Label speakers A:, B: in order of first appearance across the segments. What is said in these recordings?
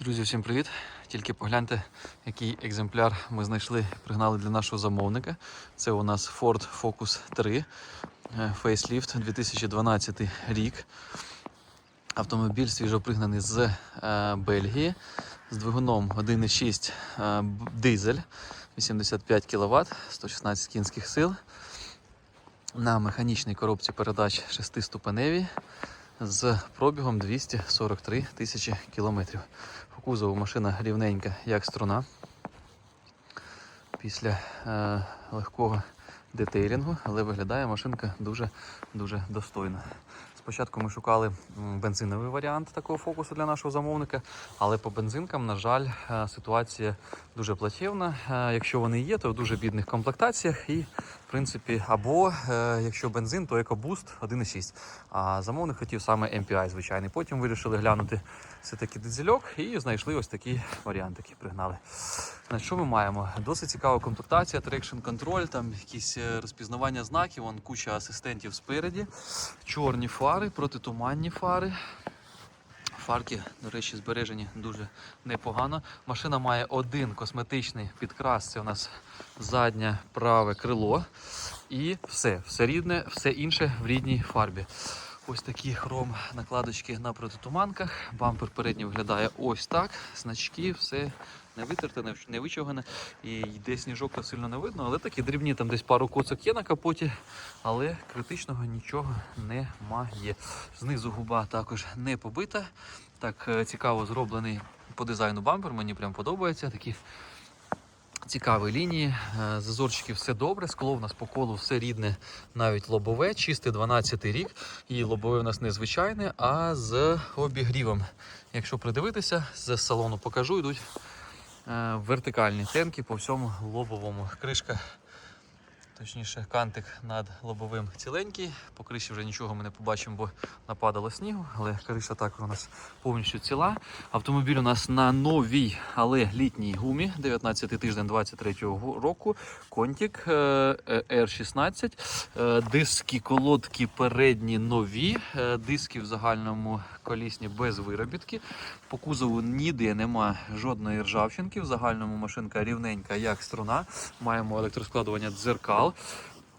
A: Друзі, всім привіт! Тільки погляньте, який екземпляр ми знайшли, пригнали для нашого замовника. Це у нас Ford Focus 3 е, Facelift 2012 рік. Автомобіль свіжопригнаний з е, Бельгії з двигуном 1,6 е, дизель 85 кВт, 116 кінських сил. На механічній коробці передач 6-ступеневій з пробігом 243 тисячі кілометрів. По кузову машина рівненька, як струна. Після е, легкого детейлінгу, але виглядає машинка дуже-дуже достойно. Спочатку ми шукали бензиновий варіант такого фокусу для нашого замовника, але по бензинкам, на жаль, е, ситуація дуже плачевна. Е, Якщо вони є, то в дуже бідних комплектаціях. І, в принципі, або е, якщо бензин, то екобуст 1,6. А замовник хотів саме MPI звичайний. Потім вирішили глянути все-таки дизельок і знайшли ось такий варіант, який пригнали. Значить, що ми маємо? Досить цікава комплектація, трекшн контроль, там якісь е, розпізнавання знаків, вон куча асистентів спереді, чорні фари, протитуманні фари. Фарки, до речі, збережені дуже непогано. Машина має один косметичний підкрас. Це у нас заднє праве крило. І все, все рідне, все інше в рідній фарбі. Ось такі хром накладочки на протитуманках. Бампер передній виглядає ось так. Значки, все не витерте, не, не вичогане. І йде сніжок, то сильно не видно, але такі дрібні, там десь пару коцок є на капоті, але критичного нічого немає. Знизу губа також не побита. Так е, цікаво зроблений по дизайну бампер. Мені прям подобається. Такі цікаві лінії. Е, Зазорчики все добре. Скло в нас по колу все рідне, навіть лобове, чистий 12 рік. І лобове у нас не звичайне, а з обігрівом. Якщо придивитися, з салону покажу, йдуть вертикальні стенки по всьому лобовому. Кришка, точніше, кантик над лобовим ціленький. По криші вже нічого ми не побачимо, бо нападало снігу, але криша також у нас повністю ціла. Автомобіль у нас на новій, але літній гумі 19 тиждень 23 року. Контік е, е, R16. Е, Диски, колодки передні нові. Е, Диски в загальному колісні без виробітки. По кузову ніде нема жодної ржавчинки. В загальному машинка рівненька, як струна. Маємо електроскладування дзеркал.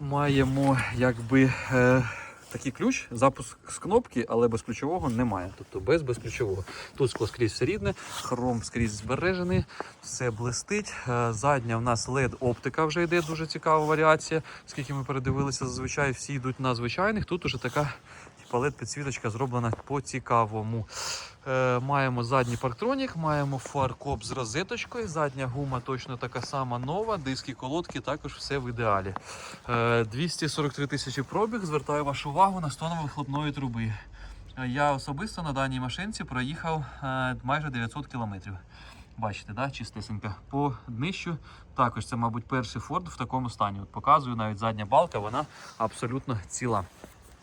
A: Маємо якби. Е, Такий ключ, запуск з кнопки, але без ключового немає. Тобто без безключового. Тут скло скрізь все рідне, хром скрізь збережений, все блистить. Е, Задня в нас LED оптика вже йде, дуже цікава варіація. Скільки ми передивилися, зазвичай всі йдуть на звичайних. Тут уже така LED підсвіточка зроблена по цікавому. Е, маємо задній парктронік, маємо фаркоп з розеточкою. Задня гума точно така сама нова. Диски, колодки також все в ідеалі. Е, 243 тисячі пробіг. Звертаю вашу увагу на стон вихлопної труби. Е, Я особисто на даній машинці проїхав е, майже 900 кілометрів. Бачите, да? чистесенька. По днищу також це, мабуть, перший Ford в такому стані. От показую навіть задня балка, вона абсолютно ціла.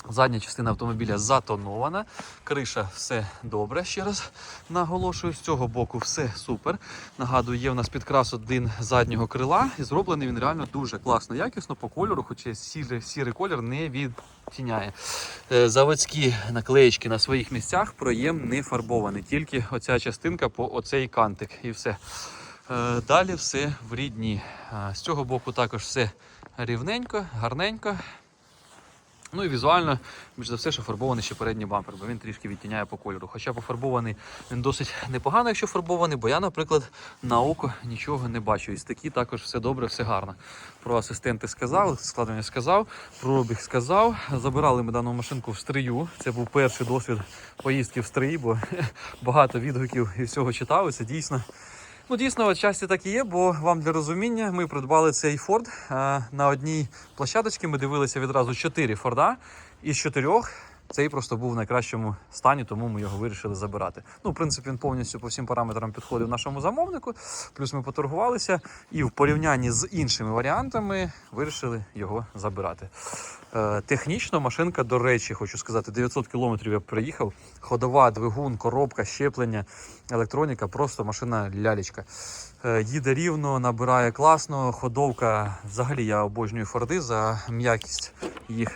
A: Задня частина автомобіля затонована, криша все добре. Ще раз наголошую, з цього боку все супер. Нагадую, є в нас підкрас один заднього крила, і зроблений він реально дуже класно, якісно по кольору, хоча сірий, сірий колір не відтіняє. Е, Заводські наклеєчки на своїх місцях, проєм не фарбований, тільки оця частинка по оцей кантик і все. Е, Далі все в рідні. Е, З цього боку також все рівненько, гарненько. Ну і візуально, більш за все, що фарбований ще передній бампер, бо він трішки відтіняє по кольору. Хоча пофарбований він досить непогано, якщо фарбований, бо я, наприклад, на око нічого не бачу. І з такі також все добре, все гарно. Про асистенти сказав, складення сказав, про обіг сказав. Забирали ми дану машинку в стрию. Це був перший досвід поїздки в стрій, бо багато відгуків і всього читалося. Дійсно. Ну, дійсно, часті так і є, бо вам для розуміння ми придбали цей Ford. Е, На одній площадочці ми дивилися відразу 4 Форда. Із чотирьох цей просто був в найкращому стані, тому ми його вирішили забирати. Ну, в принципі, він повністю по всім параметрам підходив нашому замовнику. Плюс ми поторгувалися і в порівнянні з іншими варіантами вирішили його забирати. Е, Технічно машинка, до речі, хочу сказати, 900 кілометрів я приїхав. Ходова, двигун, коробка, щеплення, електроніка, просто машина лялечка. Е, Їде рівно, набирає класно, ходовка. Взагалі я обожнюю Форди за м'якість їх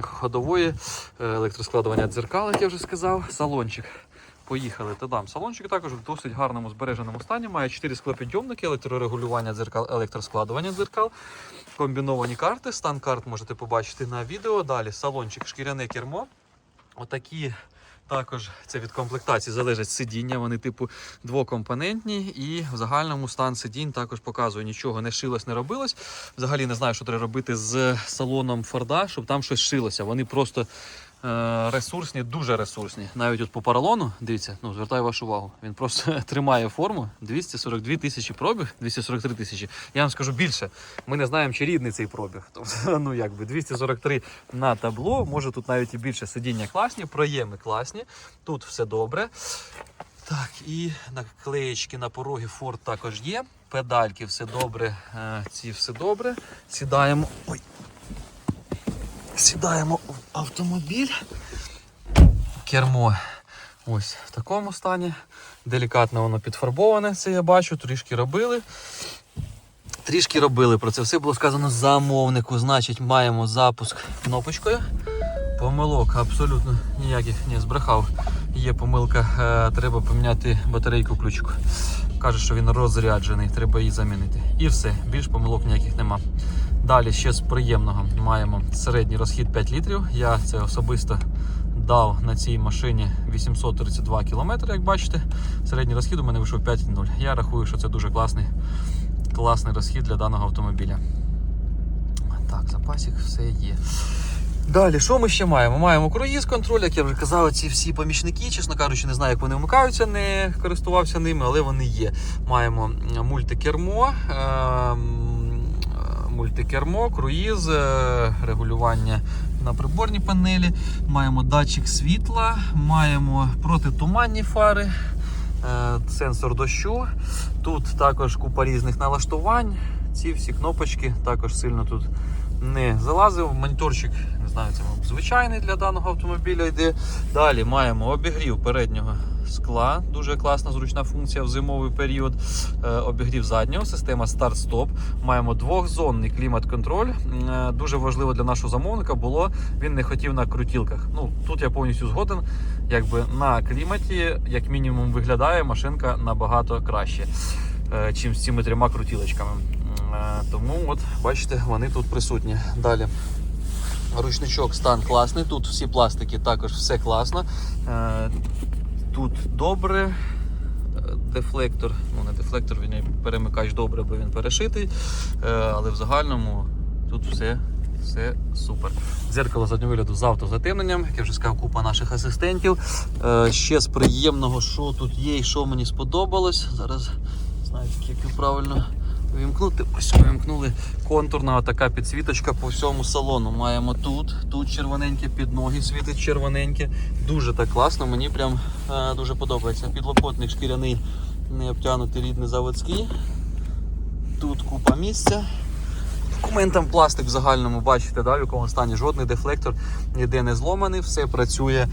A: ходової, е, електроскладування дзеркал, як я вже сказав, салончик. Поїхали там. Салончик також в досить гарному збереженому стані. Має 4 склопідйомники, електрорегулювання дзеркал, електроскладування дзеркал, комбіновані карти. Стан карт можете побачити на відео. Далі салончик, шкіряне кермо. Отакі також це від комплектації залежить сидіння. Вони типу двокомпонентні, і в загальному стан сидінь також показує, нічого не шилось, не робилось. Взагалі не знаю, що треба робити з салоном Форда, щоб там щось шилося. Вони просто ресурсні, дуже ресурсні. Навіть от по поролону, дивіться, ну звертаю вашу увагу. Він просто тримає форму 242 тисячі пробіг, 243 тисячі. Я вам скажу більше. Ми не знаємо, чи рідний цей пробіг. Тобто, ну якби 243 на табло. Може тут навіть і більше сидіння класні, проєми класні. Тут все добре. Так, і наклеєчки на пороги Ford також є. Педальки все добре. е, Ці все добре. Сідаємо. Ой. Сідаємо в автомобіль. Кермо ось в такому стані. Делікатно воно підфарбоване, це я бачу, трішки робили. Трішки робили про це. Все було сказано замовнику. Значить, маємо запуск кнопочкою. Помилок абсолютно ніяких не збрехав. Є помилка, е, треба поміняти батарейку ключику. Каже, що він розряджений, треба її замінити. І все, більш помилок ніяких нема. Далі ще з приємного маємо середній розхід 5 літрів. Я це особисто дав на цій машині 832 км, як бачите. Середній розхід у мене вийшов 5,0. Я рахую, що це дуже класний, класний розхід для даного автомобіля. Так, запасик все є. Далі, що ми ще маємо? Маємо круїз контроль, як я вже казав, ці всі помічники, чесно кажучи, не знаю, як вони вмикаються, не користувався ними, але вони є. Маємо мультикермо, е, мультикермо, круїз, е, регулювання на приборній панелі, маємо датчик світла, маємо протитуманні фари, е, сенсор дощу. Тут також купа різних налаштувань. Ці всі кнопочки також сильно тут не залазив. Моніторчик, знаю, це звичайний для даного автомобіля йде. Далі маємо обігрів переднього скла, дуже класна зручна функція в зимовий період. Е, Обігрів заднього, система старт-стоп. Маємо двохзонний клімат-контроль. Е, Дуже важливо для нашого замовника було, він не хотів на крутілках. Ну, тут я повністю згоден. Якби на кліматі, як мінімум, виглядає машинка набагато краще, е, чим з цими трьома крутілочками. Тому от бачите, вони тут присутні. Далі. Ручничок стан класний. Тут всі пластики також все класно. Е, Тут добре. Е, Дефлектор, ну не дефлектор, він перемикач добре, бо він перешитий. Е, Але в загальному тут все, все супер. Дзеркало заднього вигляду з автозатемненням, як я вже сказав, купа наших асистентів. Ще з приємного, що тут є і що мені сподобалось. Зараз знаєте, як правильно вимкнути. Ось вимкнули. Контурна така підсвіточка по всьому салону. Маємо тут, тут червоненьке, під ноги світить червоненьке. Дуже так класно, мені прям е, дуже подобається. Підлокотник шкіряний, не обтягнутий рідний заводський. Тут купа місця. Документам пластик в загальному бачите, да, в якому стані жодний дефлектор ніде не зломаний, все працює,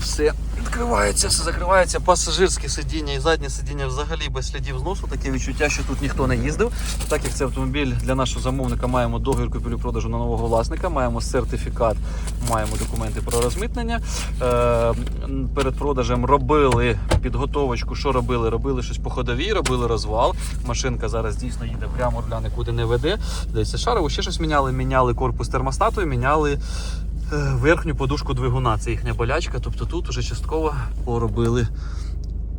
A: все відкривається, все закривається. Пасажирське сидіння і заднє сидіння взагалі без слідів зносу. Таке відчуття, що тут ніхто не їздив. Так як це автомобіль для нашого замовника, маємо договір купівлі-продажу на нового власника, маємо сертифікат, маємо документи про розмитнення. Е, перед продажем робили підготовочку. Що робили? Робили щось по ходовій, робили розвал. Машинка зараз дійсно їде прямо руля нікуди не веде. Десь шарову ще щось міняли. Міняли корпус термостату, міняли верхню подушку двигуна. Це їхня болячка. Тобто тут уже частково поробили,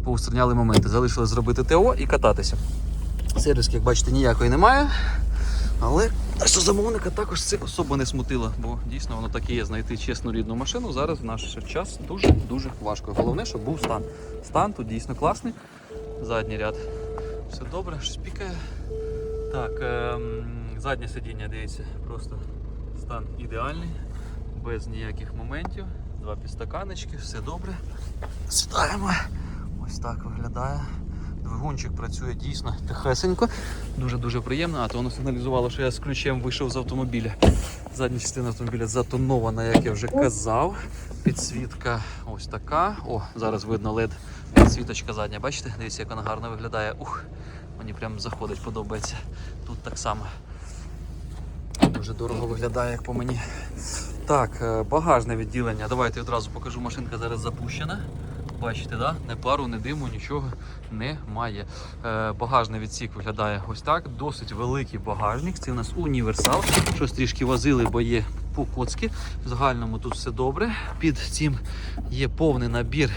A: поустраняли моменти. Залишилось зробити ТО і кататися. Сервіски, як бачите, ніякої немає. Але що замовника також це особо не смутило, бо дійсно воно таке є знайти чесну рідну машину. Зараз в наш час дуже-дуже важко. Головне, щоб був стан. Стан тут дійсно класний. Задній ряд. Все добре, щось пікає. Так, ем, заднє сидіння, дивіться, просто стан ідеальний, без ніяких моментів. Два підстаканечки, все добре. Сідаємо. Ось так виглядає. Двигунчик працює дійсно тихесенько, дуже-дуже приємно. А то воно сигналізувало, що я з ключем вийшов з автомобіля. Задня частина автомобіля затонована, як я вже казав. Підсвітка ось така. О, зараз видно LED. Підсвіточка задня. Бачите? Дивіться, як вона гарно виглядає. Ух, мені прям заходить, подобається. Тут так само. Дуже дорого виглядає, як по мені. Так, е, багажне відділення. Давайте одразу покажу. Машинка зараз запущена. бачите, да? не пару, не диму, нічого немає. Е, багажний відсік виглядає ось так. Досить великий багажник. Це у нас універсал. Щось трішки возили, бо є покоцки. В загальному тут все добре. Під цим є повний набір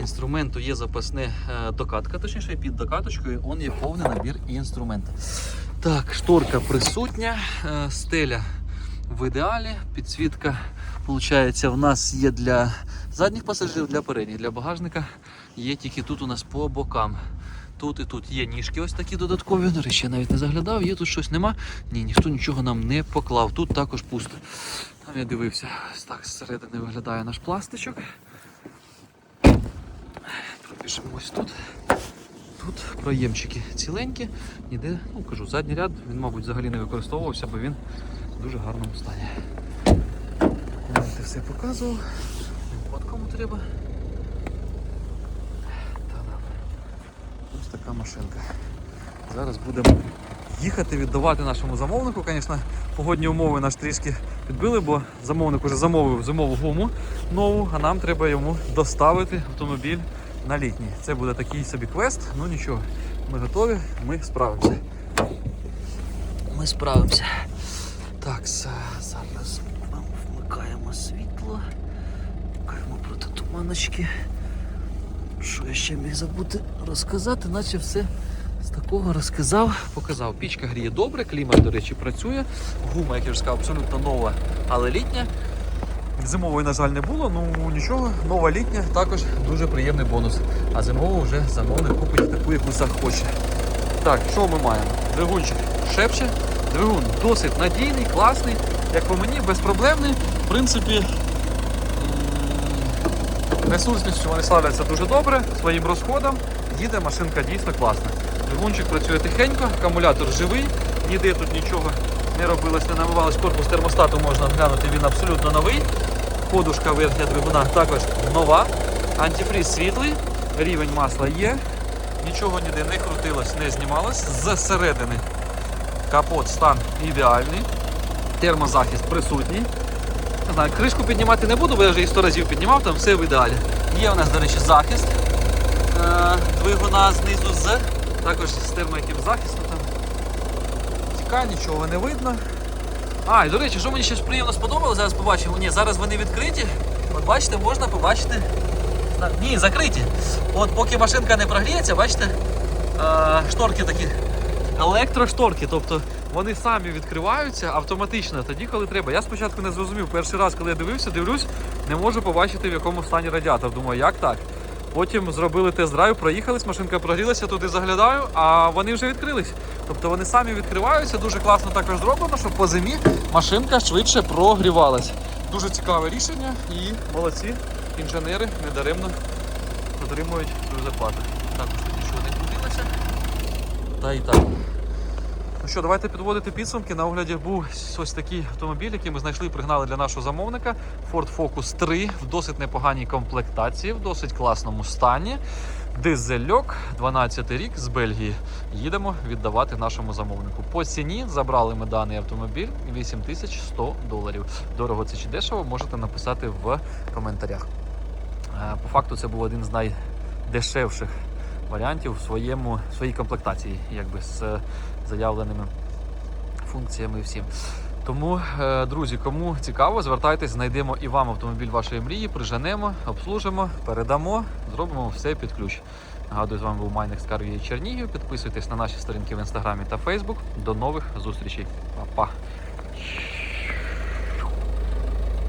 A: інструменту, є запасне е, докатка, точніше під докаточкою он є повний набір інструменту. Так, шторка присутня, е, стеля в ідеалі, підсвітка. Получається, в нас є для задніх пасажирів, для передніх, для багажника є тільки тут у нас по бокам. Тут і тут є ніжки ось такі додаткові. До речі, я навіть не заглядав, є тут щось нема. Ні, ніхто нічого нам не поклав. Тут також пусто. Там я дивився, ось так зсередини виглядає наш пластичок. Пропишемо ось тут. Тут проємчики ціленькі, ніде, ну кажу, задній ряд він, мабуть, взагалі не використовувався, бо він дуже гарному стані. Документи все показував. От кому треба. Та-дам. Ось така машинка. Зараз будемо їхати, віддавати нашому замовнику. Звісно, погодні умови нас трішки підбили, бо замовник вже замовив зимову гуму нову, а нам треба йому доставити автомобіль на літній. Це буде такий собі квест, ну нічого, ми готові, ми справимося. Ми справимося. Так, зараз ми вмикаємо світло. Вмикаємо проти туманочки. Що я ще міг забути розказати, наче все з такого розказав, показав. Пічка гріє добре, клімат, до речі, працює. Гума, як я вже сказав, абсолютно нова, але літня. Зимової, на жаль, не було, ну нічого, нова літня також дуже приємний бонус. А зимову вже замовник купить таку, яку захоче. Так, що ми маємо? Двигунчик шепче. Двигун досить надійний, класний, як по мені, безпроблемний. В принципі, ресурсністю вони славляться дуже добре, своїм розходом. Їде машинка дійсно класна. Двигунчик працює тихенько, акумулятор живий, ніде тут нічого не робилось, не намивалось. Корпус термостату можна глянути, він абсолютно новий. Подушка верхня двигуна також нова. Антифріз світлий, рівень масла є. Нічого ніде не крутилось, не знімалось. Зсередини капот стан ідеальний. Термозахист присутній. Не знаю, кришку піднімати не буду, бо я вже її 100 разів піднімав, там все в ідеалі. Є у нас, до речі, захист е, двигуна знизу з. Також з термояким захистом там. Тікає, нічого не видно. А, і до речі, що мені ще приємно сподобалося, зараз побачимо. Ні, зараз вони відкриті. От бачите, можна побачити. Ні, закриті. От поки машинка не прогріється, бачите, е, шторки такі. Електрошторки, тобто вони самі відкриваються автоматично тоді, коли треба. Я спочатку не зрозумів, перший раз, коли я дивився, дивлюсь, не можу побачити, в якому стані радіатор. Думаю, як так? Потім зробили тест-драйв, проїхались, машинка прогрілася, туди заглядаю, а вони вже відкрились. Тобто вони самі відкриваються, дуже класно також зроблено, щоб по зимі машинка швидше прогрівалась. Дуже цікаве рішення і молодці, інженери недаремно отримують свою зарплату. Також тут нічого не крутилося. Та і так. Ну що, давайте підводити підсумки. На огляді був ось такий автомобіль, який ми знайшли і пригнали для нашого замовника. Ford Focus 3 в досить непоганій комплектації, в досить класному стані. Дизельок, 12 рік з Бельгії. Їдемо віддавати нашому замовнику. По ціні забрали ми даний автомобіль 8100 доларів. Дорого це чи дешево, можете написати в коментарях. Е, По факту це був один з найдешевших варіантів в своєму в своїй комплектації, якби з заявленими функціями і всім. Тому, е, друзі, кому цікаво, звертайтесь, знайдемо і вам автомобіль вашої мрії, приженемо, обслужимо, передамо, зробимо все під ключ. Нагадую, з вами був Майник Скарвії Чернігів. Підписуйтесь на наші сторінки в інстаграмі та Фейсбук. До нових зустрічей. Па-па!